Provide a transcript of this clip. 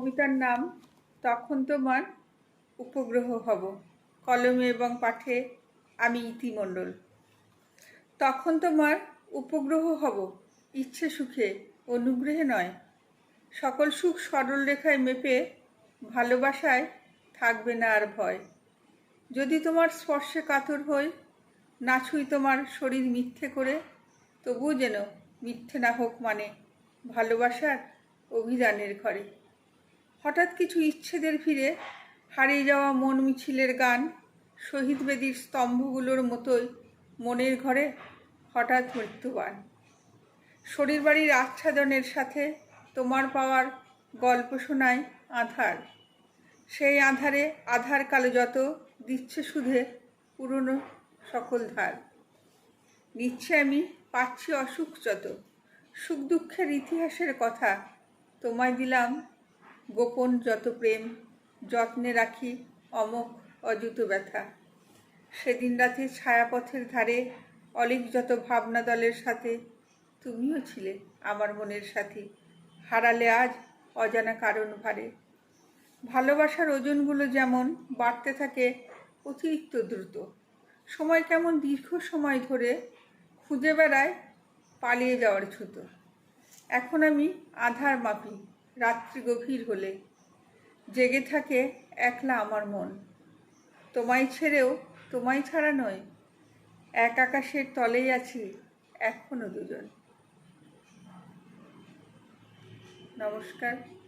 কবিতার নাম, তখন তোমার উপগ্রহ হব। কলমে এবং পাঠে আমি ইতিমণ্ডল। তখন তোমার উপগ্রহ হব। ইচ্ছে সুখে, অনুগ্রহে নয়। সকল সুখ সরল রেখায় মেপে ভালোবাসায় থাকবে না আর ভয়। যদি তোমার স্পর্শে কাতর হই, না ছুঁই তোমার শরীর মিথ্যে করে, তবুও যেন মিথ্যে না হোক মানে ভালোবাসার অভিযানের ঘরে। হঠাৎ কিছু ইচ্ছেদের ফিরে হারিয়ে যাওয়া মন মিছিলের গান, শহীদ বেদির স্তম্ভগুলোর মতোই মনের ঘরে হঠাৎ মৃত্যুবান। শরীর বাড়ির আচ্ছাদনের সাথে তোমার পাওয়ার গল্প শোনায় আধার। সেই আধারে আধার কালো যত দিচ্ছে সুধে পুরনো সকল ধার। নিচ্ছে আমি, পাচ্ছি অসুখ যত। সুখ দুঃখের ইতিহাসের কথা তোমায় দিলাম গোপন যত প্রেম, যত্নে রাখি অমক অযুত ব্যথা। সেদিন রাতে ছায়াপথের ধারে অলিক যত ভাবনা দলের সাথে, তুমিও ছিলে আমার মনের সাথী, হারালে আজ অজানা কারণ ভারে। ভালোবাসার ওজনগুলো যেমন বাড়তে থাকে, অতিরিক্ত দ্রুত। সময় কেমন দীর্ঘ সময় ধরে খুঁজে বেড়ায় পালিয়ে যাওয়ার ছুতো। এখন আমি আধার মাপি রাত্রি গভীর হলে। জেগে থাকে একলা আমার মন। তোমায় ছেড়েও তোমায় ছাড়া নয়, এক আকাশের তলেই আছি এখনও দুজন। নমস্কার।